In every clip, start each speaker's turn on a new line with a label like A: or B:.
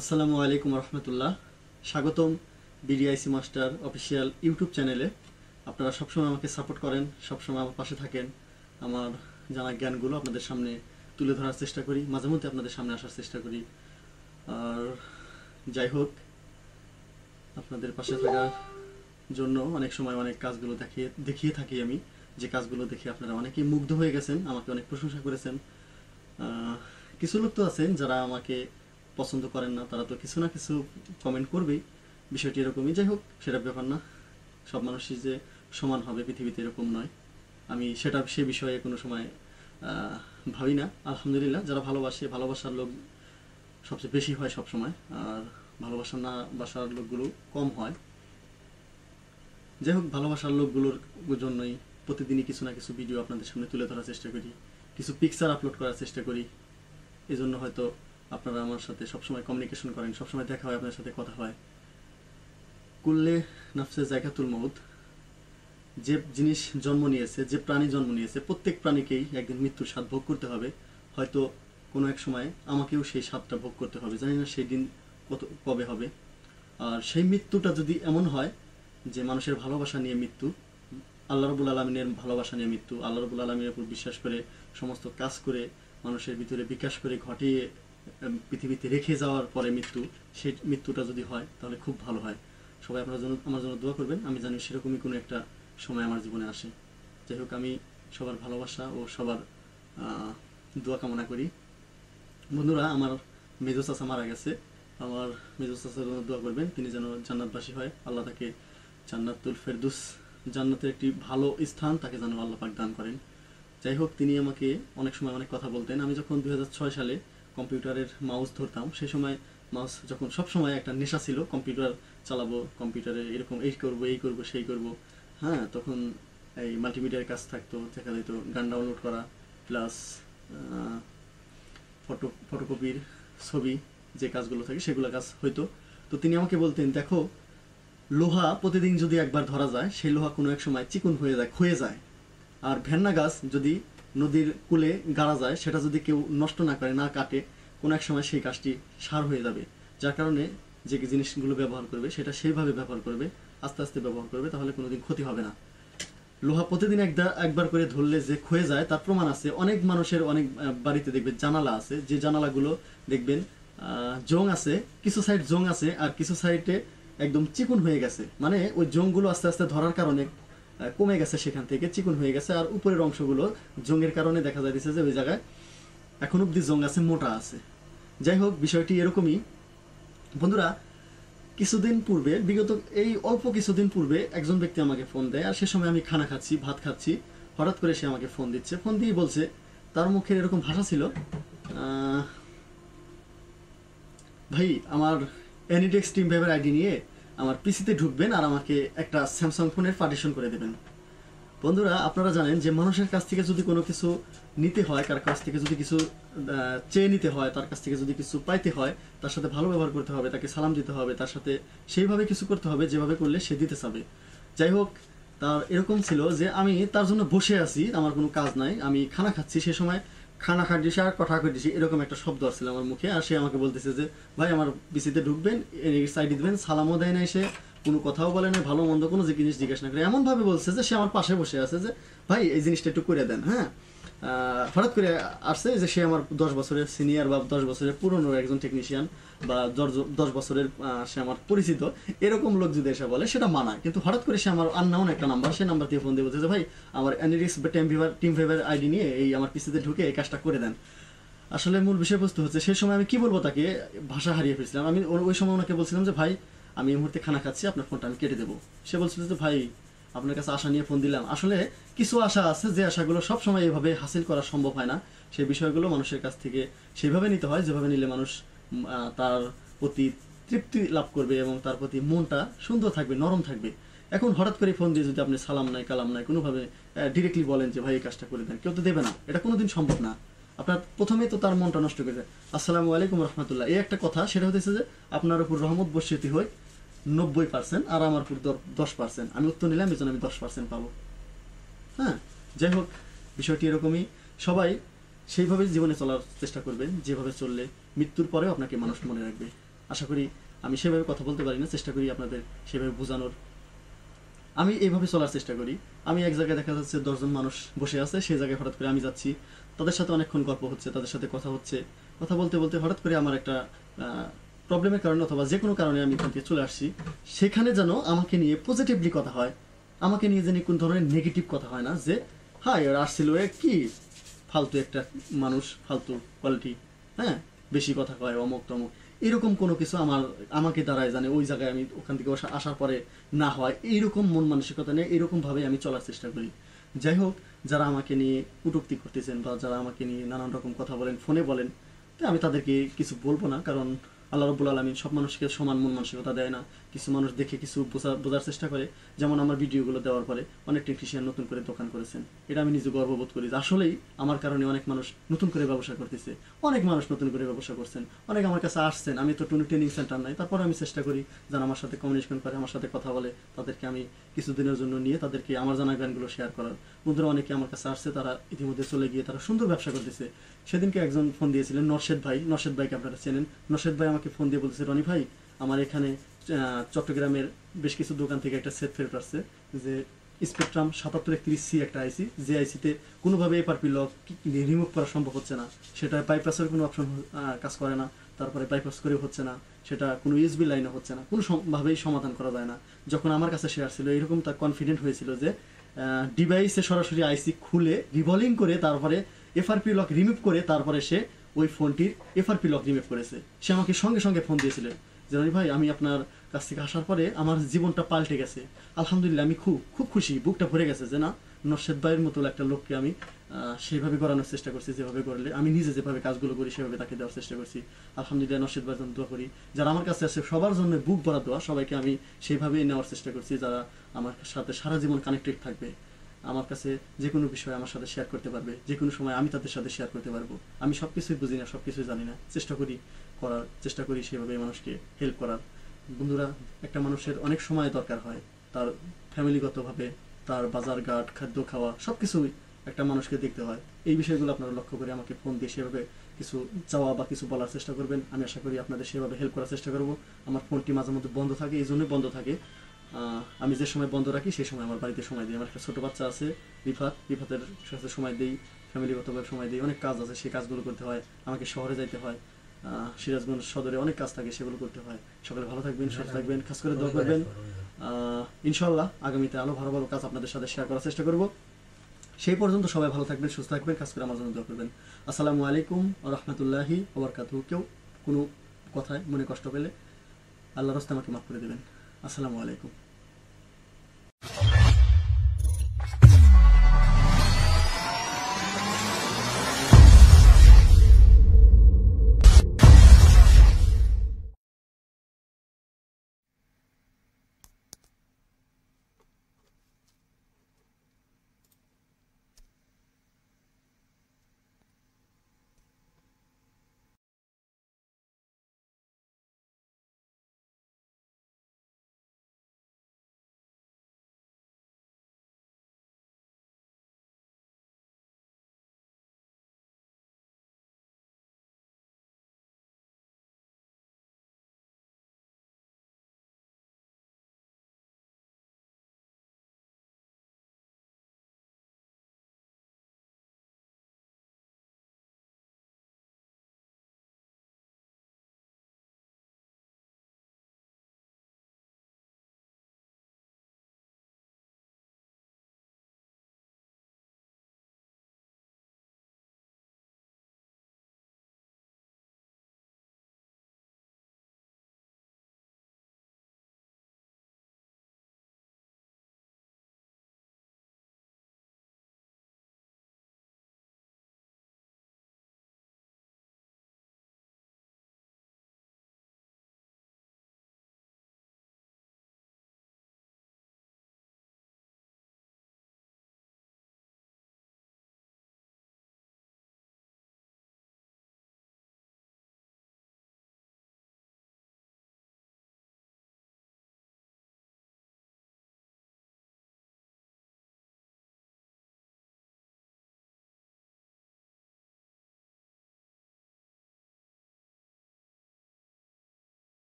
A: আসসালামু আলাইকুম রহমতুল্লাহ। স্বাগতম বিডিআইসি মাস্টার অফিসিয়াল ইউটিউব চ্যানেলে আপনারা সবসময় আমাকে সাপোর্ট করেন, সবসময় আমার পাশে থাকেন। আমার জানা জ্ঞানগুলো আপনাদের সামনে তুলে ধরার চেষ্টা করি, মাঝে মধ্যে আপনাদের সামনে আসার চেষ্টা করি। আর যাই হোক, আপনাদের পাশে থাকার জন্য অনেক সময় অনেক কাজগুলো দেখিয়ে দেখিয়ে থাকি আমি। যে কাজগুলো দেখে আপনারা অনেকেই মুগ্ধ হয়ে গেছেন, আমাকে অনেক প্রশংসা করেছেন। কিছু লোক তো আছেন যারা আমাকে পছন্দ করেন না, তারা তো কিছু না কিছু কমেন্ট করবেই। বিষয়টি এরকমই, যাই হোক, সেটা ব্যাপার না। সব মানুষই যে সমান হবে পৃথিবীতে এরকম নয়। আমি সেটা, সে বিষয়ে কোনো সময় ভাবি না। আলহামদুলিল্লাহ, যারা ভালোবাসে, ভালোবাসার লোক সবচেয়ে বেশি হয় সব সময় আর ভালোবাসা না বাসার লোকগুলো কম হয়। যাই হোক, ভালোবাসার লোকগুলোর জন্যই প্রতিদিনই কিছু না কিছু ভিডিও আপনাদের সামনে তুলে ধরার চেষ্টা করি। কিছু পিকচার আপলোড করার চেষ্টা করি। এই জন্য হয়তো আপনারা আমার সাথে সবসময় কমিউনিকেশন করেন, সবসময় দেখা হয়, আপনার সাথে কথা হয়। কুল্লে নাফসে জায়গাতুল মৌত যে জিনিস জন্ম নিয়েছে, যে প্রাণী জন্ম নিয়েছে, প্রত্যেক প্রাণীকেই একদিন মৃত্যুর স্বাদ ভোগ করতে হবে। হয়তো কোনো এক সময় আমাকেও সেই স্বাদটা ভোগ করতে হবে। জানি না সেই দিন কত, কবে হবে। আর সেই মৃত্যুটা যদি এমন হয় যে মানুষের ভালোবাসা নিয়ে মৃত্যু, আল্লাহ রবুল আলমিনের ভালোবাসা নিয়ে মৃত্যু, আল্লাহ রবুল আলমিনের উপর বিশ্বাস করে, সমস্ত কাজ করে, মানুষের ভিতরে বিকাশ করে, ঘটিয়ে পৃথিবীতে রেখে যাওয়ার পরে মৃত্যু সেই মৃত্যুটা যদি হয়, তাহলে খুব ভালো হয়। সবাই আপনার জন্য, আমার জন্য দোয়া করবেন। আমি জানি সেরকমই কোনো একটা সময় আমার জীবনে আসে। যাই হোক, আমি সবার ভালোবাসা ও সবার দোয়া কামনা করি। বন্ধুরা, আমার মেজো চাচা মারা গেছে। আমার মেজো চাচার জন্য দোয়া করবেন। তিনি যেন জান্নাতবাসী হয়। আল্লাহ তাকে জান্নাতুল ফেরদুস, জান্নাতের একটি ভালো স্থান তাকে যেন আল্লাহ পাক দান করেন। যাই হোক, তিনি আমাকে অনেক সময় অনেক কথা বলতেন। আমি যখন দুই হাজার ছয় সালে কম্পিউটারের মাউস ধরতাম সেই সময় মাউস যখন সব সময় একটা নেশা ছিল, কম্পিউটার চালাবো, কম্পিউটারে এরকম এই করব এই করব, সেই করব হ্যাঁ তখন এই মাল্টিমিডিয়ার কাজ থাকতো, দেখা যেত গান ডাউনলোড করা প্লাস ফটো ফটোকপির ছবি, যে কাজগুলো থাকে, সেগুলো কাজ হইতো। তো তিনি আমাকে বলতেন, দেখো, লোহা প্রতিদিন যদি একবার ধরা যায়, সেই লোহা কোনো এক সময় চিকন হয়ে যায়, ক্ষয়ে যায়। আর ভেন্না গাছ যদি নদীর কূলে গাড়া যায়, সেটা যদি কেউ নষ্ট না করে, না কাটে, কোনো এক সময় সেই কাজটি সার হয়ে যাবে। যার কারণে যে জিনিসগুলো ব্যবহার করবে, সেটা সেইভাবে ব্যবহার করবে, আস্তে আস্তে ব্যবহার করবে, তাহলে কোনোদিন ক্ষতি হবে না। লোহা প্রতিদিন একদা একবার করে ধরলে যে ক্ষয়ে যায়, তার প্রমাণ আছে। অনেক মানুষের অনেক বাড়িতে দেখবেন, জানালা আছে। যে জানালাগুলো দেখবেন জং আছে, কিছু সাইড জং আছে, আর কিছু সাইডে একদম চিকুন হয়ে গেছে। মানে ওই জংগুলো আস্তে আস্তে ধরার কারণে কমে গেছে সেখান থেকে, চিকুন হয়ে গেছে, আর উপরের অংশগুলো জংয়ের কারণে দেখা যাচ্ছে যে ওই জায়গায় এখন অব্দি জং আছে, মোটা আছে। যাই হোক, বিষয়টি এরকমই। বন্ধুরা, কিছুদিন পূর্বে, বিগত এই অল্প কিছুদিন পূর্বে একজন ব্যক্তি আমাকে ফোন দেয়, আর সে সময় আমি খানা খাচ্ছি, ভাত খাচ্ছি। হঠাৎ করে সে আমাকে ফোন দিচ্ছে। ফোন দিয়ে বলছে, তার মুখের এরকম ভাষা ছিল ভাই, আমার এনিটেক্স টিম ভেবের আইডি নিয়ে আমার পিসিতে ঢুকবেন আর আমাকে একটা স্যামসাং ফোনের পার্টিশন করে দেবেন। বন্ধুরা, আপনারা জানেন যে মানুষের কাছ থেকে যদি কোনো কিছু নিতে হয়, কার কাছ থেকে যদি কিছু চেয়ে নিতে হয়, তার কাছ থেকে যদি কিছু পাইতে হয়, তার সাথে ভালো ব্যবহার করতে হবে, তাকে সালাম দিতে হবে, তার সাথে সেইভাবে কিছু করতে হবে, যেভাবে করলে সে দিতে চাবে। যাই হোক, তার এরকম ছিল যে আমি তার জন্য বসে আছি, আমার কোনো কাজ নাই, আমি খানা খাচ্ছি। সে সময় খানা খাইছি আর কথা খাচ্ছি এরকম একটা শব্দ আসছিল আমার মুখে, আর সে আমাকে বলতেছে যে, ভাই, আমার বিসিতে ঢুকবেন সাইডে দিবেন, সালামও দেয় না এসে কোনো কথাও বলে না ভালো মন্দ কোনো জিনিস জিজ্ঞাসা না করে। এমনভাবে বলছে যে, সে আমার পাশে বসে আছে যে, ভাই, এই জিনিসটা একটু করে দেন হ্যাঁ? হঠাৎ করে আসছে যে সে আমার দশ বছরের সিনিয়র বা দশ বছরের পুরনো একজন টেকনিশিয়ান বা দশ- বছরের সে আমার পরিচিত, এরকম লোক যদি এসে বলে সেটা মানায়। কিন্তু হঠাৎ করে সে আমার আননাউন একটা নাম্বার সে নাম্বার দিয়ে ফোন দিয়ে বলছে যে, ভাই, আমার অ্যানিডিক্স team favour team favour ID নিয়ে এই আমার পিসিতে ঢুকে এই কাজটা করে দেন। আসলে মূল বিষয়বস্তু হচ্ছে, সেই সময় আমি কি বলব তাকে, ভাষা হারিয়ে ফেলছিলাম। আমি ওই সময় ওনাকে বলছিলাম যে, ভাই, আমি এই মুহূর্তে খানা খাচ্ছি, আপনার ফোনটা আমি কেটে দেবো। সে বলছিল যে, ভাই আপনার কাছে আশা নিয়ে ফোন দিলাম। আসলে কিছু আশা আছে, যে আশাগুলো সব সময় এভাবে হাসিল করা সম্ভব হয় না। সেই বিষয়গুলো মানুষের কাছ থেকে সেইভাবে নিতে হয়, যেভাবে নিলে মানুষ তার প্রতি তৃপ্তি লাভ করবে এবং তার প্রতি মনটা সুন্দর থাকবে, নরম থাকবে। এখন হঠাৎ করে ফোন দিয়ে যদি আপনি সালাম নাই, কালাম নাই, কোনোভাবে ডিরেক্টলি বলেন যে, ভাই, এই কাজটা করে দেন। কেউ তো দেবে না। এটা কোনোদিন সম্ভব না। আপনার প্রথমেই তো তার মনটা নষ্ট করে দেয়। আসসালামু আলাইকুম রহমতুল্লাহ। এই একটা কথা, সেটা হতেছে যে, আপনার উপর রহমত বর্ষিত হয়। নব্বই পার্সেন্ট আর আমার উপর দশ পার্সেন্ট আমি উত্তর নিলাম এই জন্য আমি দশ পার্সেন্ট পাবো। হ্যাঁ যাই হোক, বিষয়টি এরকমই। সবাই সেইভাবে জীবনে চলার চেষ্টা করবেন, যেভাবে চললে মৃত্যুর পরেও আপনাকে মানুষ মনে রাখবে। আশা করি আমি সেভাবে কথা বলতে পারি না, চেষ্টা করি আপনাদের সেভাবে বোঝানোর। আমি এইভাবে চলার চেষ্টা করি। আমি এক জায়গায় দেখা যাচ্ছে দশজন মানুষ বসে আছে, সেই জায়গায় হঠাৎ করে আমি যাচ্ছি। তাদের সাথে অনেকক্ষণ গল্প হচ্ছে, তাদের সাথে কথা হচ্ছে। কথা বলতে বলতে হঠাৎ করে আমার একটা প্রবলেমের কারণে অথবা যে কোনো কারণে আমি এখান থেকে চলে আসছি, সেখানে যেন আমাকে নিয়ে পজিটিভলি কথা হয়, আমাকে নিয়ে যেন কোন ধরনের নেগেটিভ কথা হয় না, যে হাই আর আসছিল এ কি ফালতু একটা মানুষ, ফালতু কোয়ালিটি হ্যাঁ বেশি কথা কয়, অমুক তমুক। এরকম কোনো কিছু আমার, আমাকে দ্বারাই জানে, ওই জায়গায় আমি ওখান থেকে আসার পরে না হয়, এইরকম মন মানসিকতা নিয়ে এরকম ভাবে আমি চলার চেষ্টা করি। যাই হোক, যারা আমাকে নিয়ে কটূক্তি করতেছেন বা যারা আমাকে নিয়ে নানান রকম কথা বলেন, ফোনে বলেন, তো আমি তাদেরকে কিছু বলব না, কারণ আল্লাহ রব্বুল আলমিন সব মানুষকে সমান মন মানসিকতা দেয় না। কিছু মানুষ দেখে কিছু বোঝা- বোঝার চেষ্টা করে। যেমন আমার ভিডিওগুলো দেওয়ার পরে অনেক টেকনিশিয়ান নতুন করে দোকান করেছেন। এটা আমি নিজে গর্ববোধ করি আসলেই আমার কারণে অনেক মানুষ নতুন করে ব্যবসা করতেছে। অনেক মানুষ নতুন করে ব্যবসা করছেন। অনেক আমার কাছে আসছেন। আমি তো টুনি ট্রেনিং সেন্টার নাই। তারপর আমি চেষ্টা করি যারা আমার সাথে কমিউনিকেশন করে, আমার সাথে কথা বলে। তাদেরকে আমি কিছুদিনের জন্য নিয়ে তাদেরকে আমার জানা জ্ঞানগুলো শেয়ার করার। বন্ধুরা, অনেকে আমার কাছে আসছে, তারা ইতিমধ্যে চলে গিয়ে তারা সুন্দর ব্যবসা করতেছে। সেদিনকে একজন ফোন দিয়েছিলেন, নরশেদ ভাই। নরশেদ ভাইকে আপনারা চেনেন। নরশেদ ভাই আমাকে ফোন দিয়ে বলতেছে, রনি ভাই, আমার এখানে চট্টগ্রামের বেশ কিছু দোকান থেকে একটা সেট ফেরত আসছে, যে স্পেকট্রাম সাতাত্তর একত্রিশ সি একটা আইসি যে আইসিতে কোনোভাবে এপারপি লক রিমুভ করা সম্ভব হচ্ছে না। সেটা বাইপাসের কোনো অপশন কাজ করে না, তারপরে বাইপাস করেও হচ্ছে না, সেটা কোনো ইউএসবি লাইনে হচ্ছে না, কোনো ভাবেই সমাধান করা যায় না। যখন আমার কাছে শেয়ার ছিল, এরকম তার কনফিডেন্ট হয়েছিল যে ডিভাইসে সরাসরি আইসি খুলে রিভলিং করে তারপরে এফআরপি লক রিমুভ করে তারপরে সে ওই ফোনটির এফআরপি লক রিমুভ করেছে। সে আমাকে সঙ্গে সঙ্গে ফোন দিয়েছিলেন রনি ভাই, আমি আপনার কাছ থেকে আসার পরে আমার জীবনটা পাল্টে গেছে। আলহামদুলিল্লাহ, আমি খুব খুব খুশি। বুকটা ভরে গেছে যে, না, নরশেদ ভাইয়ের মতো একটা লোককে আমি সেইভাবে গড়ানোর চেষ্টা করছি, যেভাবে করলে আমি নিজে যেভাবে কাজগুলো করি, সেভাবে তাকে দেওয়ার চেষ্টা করছি। আলহামদুলিল্লাহ, নরশেদ ভাইয়ের জন্য দোয়া করি। যারা আমার কাছে আছে, সবার জন্য বুক ভরা দোয়া, সবাইকে আমি সেইভাবেই নেওয়ার চেষ্টা করছি, যারা আমার সাথে সারা জীবন কানেক্টেড থাকবে। আমার কাছে যে কোনো বিষয় আমার সাথে শেয়ার করতে পারবে। যে কোনো সময় আমি তাদের সাথে শেয়ার করতে পারব। আমি সব কিছুই বুঝি না সব কিছুই জানি না। চেষ্টা করি করার, চেষ্টা করি সেভাবে মানুষকে হেল্প করার। বন্ধুরা, একটা মানুষের অনেক সময় দরকার হয়। তার ফ্যামিলিগতভাবে, তার বাজার ঘাট, খাদ্য খাওয়া সব কিছুই একটা মানুষকে দেখতে হয়। এই বিষয়গুলো আপনারা লক্ষ্য করে আমাকে ফোন দিয়ে সেভাবে কিছু চাওয়া বা কিছু বলার চেষ্টা করবেন। আমি আশা করি আপনাদের সেভাবে হেল্প করার চেষ্টা করব। আমার ফোনটি মাঝে মধ্যে বন্ধ থাকে, এই জন্যই বন্ধ থাকে। আমি যে সময় বন্ধ রাখি, সেই সময় আমার বাড়িতে সময় দিই। আমার একটা ছোট বাচ্চা আছে, রিফাত। রিফাতের সাথে সময় দিই ফ্যামিলিগতভাবে সময় দিই। অনেক কাজ আছে, সেই কাজগুলো করতে হয়, আমাকে শহরে যাইতে হয়। সিরাজগঞ্জ সদরে অনেক কাজ থাকে, সেগুলো করতে হয়। সকালে ভালো থাকবেন, সুস্থ থাকবেন, খাস করে দোয়া করবেন। ইনশাল্লাহ আগামীতে আরও ভালো ভালো কাজ আপনাদের সাথে শেয়ার করার চেষ্টা করব। সেই পর্যন্ত সবাই ভালো থাকবেন, সুস্থ থাকবেন, খাস করে আমার জন্য দোয়া করবেন। আসসালামু আলাইকুম রহমতুল্লাহি ওবরকাতু কেউ কোনো কথায় মনে কষ্ট পেলে আল্লাহ রস্তে আমাকে মাফ করে দেবেন। আসসালামু আলাইকুম।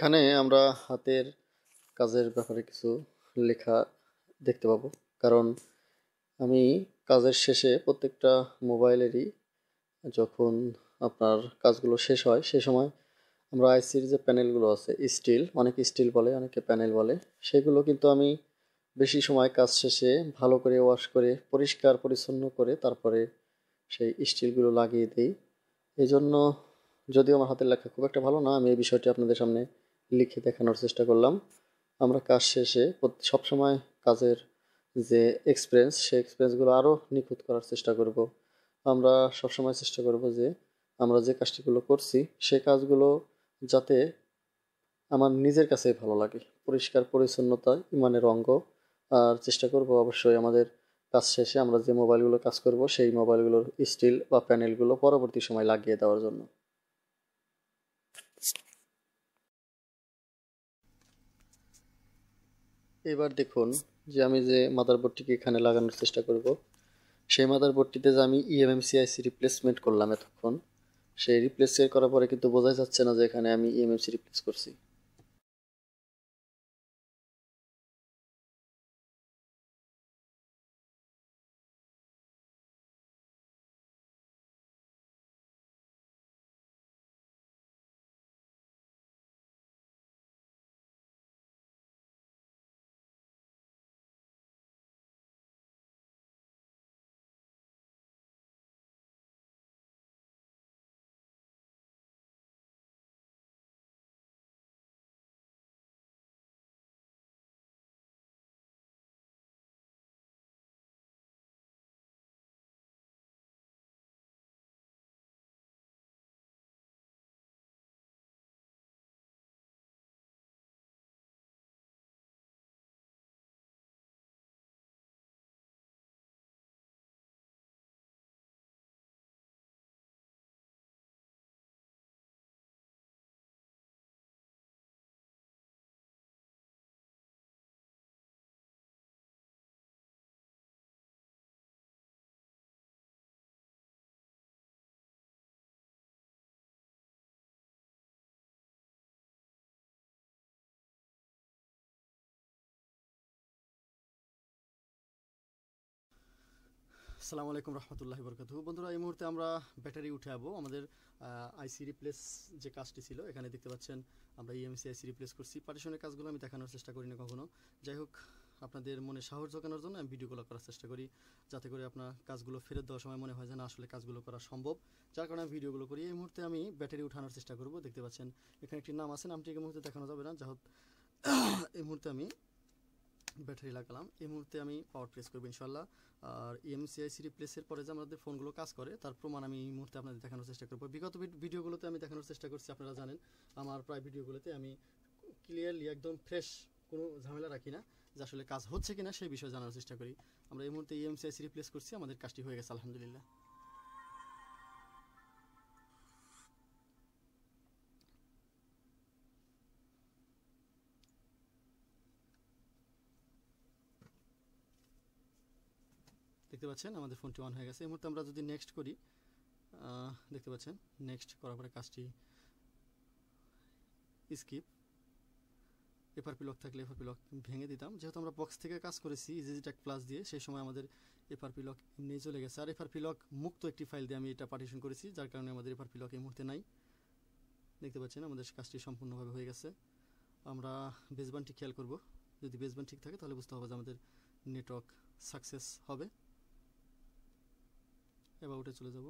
A: এখানে আমরা হাতের কাজের ব্যাপারে কিছু লেখা দেখতে পাবো। কারণ আমি কাজের শেষে প্রত্যেকটা মোবাইলেরই যখন আপনার কাজগুলো শেষ হয়, সে সময় আমরা আইসির যে প্যানেলগুলো আছে, স্টিল, অনেকে স্টিল বলে, অনেকে প্যানেল বলে, সেগুলো কিন্তু আমি বেশি সময় কাজ শেষে ভালো করে ওয়াশ করে, পরিষ্কার পরিচ্ছন্ন করে তারপরে সেই স্টিলগুলো লাগিয়ে দিই। এই জন্য যদিও আমার হাতের লেখা খুব একটা ভালো না, আমি এই বিষয়টি আপনাদের সামনে লিখে দেখানোর চেষ্টা করলাম। আমরা কাজ শেষে সবসময় কাজের যে এক্সপিরিয়েন্স সেই এক্সপিরিয়েন্সগুলো আরও নিখুঁত করার চেষ্টা করব। আমরা সবসময় চেষ্টা করব যে আমরা যে কাজটিগুলো করছি সেই কাজগুলো যাতে আমার নিজের কাছে ভালো লাগে। পরিষ্কার, পরিচ্ছন্নতা, ইমানের অঙ্গ। আর চেষ্টা করব অবশ্যই আমাদের কাজ শেষে আমরা যে মোবাইলগুলো কাজ করব, সেই মোবাইলগুলোর স্টিল বা প্যানেলগুলো পরবর্তী সময় লাগিয়ে দেওয়ার জন্য। এবার দেখুন যে আমি যে মাদারবোর্ডটিকে এখানে লাগানোর চেষ্টা করব, সেই মাদারবোর্ডটিতে যে আমি ইএমএমসিআইসি রিপ্লেসমেন্ট করলাম এতক্ষণ, সেই রিপ্লেস করার পরে কিন্তু বোঝাই যাচ্ছে না যে এখানে আমি ইএমএমসি রিপ্লেস করছি। সালামু আলাইকুম রহমতুল্লাহ বরকাত বন্ধুরা, এই মুহূর্তে আমরা ব্যাটারি উঠে যাব আমাদের আইসি রিপ্লেস যে কাজটি ছিল, এখানে দেখতে পাচ্ছেন আমরা ইএমসি আইসি রিপ্লেস করছি। পার্টিশনের কাজগুলো আমি দেখানোর চেষ্টা করি না কখনো। যাই হোক, আপনাদের মনে সাহস জোগানোর জন্য আমি ভিডিওগুলো করার চেষ্টা করি, যাতে করে আপনার কাজগুলো ফেরত দেওয়ার সময় মনে হয় যে না, আসলে কাজগুলো করা সম্ভব। যার কারণে আমি ভিডিওগুলো করি। এই মুহূর্তে আমি ব্যাটারি উঠানোর চেষ্টা করব। দেখতে পাচ্ছেন এখানে একটি নাম আছে নামটি এই মুহূর্তে দেখানো যাবে না। যা এই মুহূর্তে আমি ব্যাটারি লাগালাম। এই মুহূর্তে আমি পাওয়ার প্রেস করব ইনশাল্লাহ। আর এমসিআইসি রিপ্লেসের পরে যে আমাদের ফোনগুলো কাজ করে, তার প্রমাণ আমি এই মুহূর্তে আপনাদের দেখানোর চেষ্টা করব। বিগত ভিডিওগুলোতে আমি দেখানোর চেষ্টা করছি, আপনারা জানেন। আমার প্রায় ভিডিওগুলোতে আমি ক্লিয়ারলি একদম ফ্রেশ কোনো ঝামেলা রাখি না, যে আসলে কাজ হচ্ছে কিনা সেই বিষয়ে জানার চেষ্টা করি। আমরা এই মুহূর্তে ইএমসিআইসি রিপ্লেস করছি, আমাদের কাজটি হয়ে গেছে, আলহামদুলিল্লাহ। পাচ্ছেন, আমাদের ফোনটি অন হয়ে গেছে। এই মুহূর্তে আমরা যদি নেক্সট করি দেখতে পাচ্ছেন নেক্সট করার পরে কাজটি স্কিপ এফআরপি লক থাকলে এফআরপি লক ভেঙে দিতাম। যেহেতু আমরা বক্স থেকে কাজ করেছি ইজিজিটাক প্লাস দিয়ে, সেই সময় আমাদের এফআরপি লক এমনি চলে গেছে। আর এফআরপি লক মুক্ত একটি ফাইল দিয়ে আমি এটা পার্টিশন করেছি, যার কারণে আমাদের এফআরপি লক এই মুহূর্তে নাই। দেখতে পাচ্ছেন, আমাদের কাজটি সম্পূর্ণভাবে হয়ে গেছে। আমরা বেসবানটি খেয়াল করব। যদি বেসবান ঠিক থাকে, তাহলে বুঝতে হবে যে আমাদের নেটওয়ার্ক সাকসেস হবে। অ্যাবাউটে চলে যাব।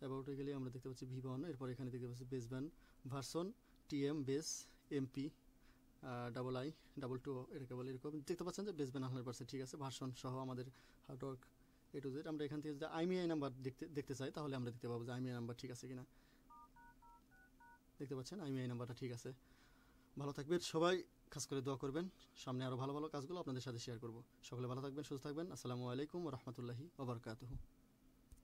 A: অ্যাবাউটে গেলে আমরা দেখতে পাচ্ছি ভি ওয়ান এরপর এখানে দেখতে পাচ্ছি baseband version TM base MP double I double two এটাকে বলে এরকম। দেখতে পাচ্ছেন যে বেস ব্যান হান্ড্রেড পার্সেন্ট ঠিক আছে ভার্সন সহ আমাদের হার্ডওয়ার্ক এ টু জেড আমরা এখান থেকে যদি আইমিআই নাম্বার দেখতে দেখতে চাই, তাহলে আমরা দেখতে পাবো যে আইমিআই নাম্বার ঠিক আছে কিনা। দেখতে পাচ্ছেন? আইমিআই নাম্বারটা ঠিক আছে। ভালো থাকবেন সবাই কাজ করে দোয়া করবেন। সামনে আরও ভালো ভালো কাজগুলো আপনাদের সাথে শেয়ার করব। সকলে ভালো থাকবেন, সুস্থ থাকবেন। আসসালামু আলাইকুম রহমতুল্লাহি ওবরকাতুহু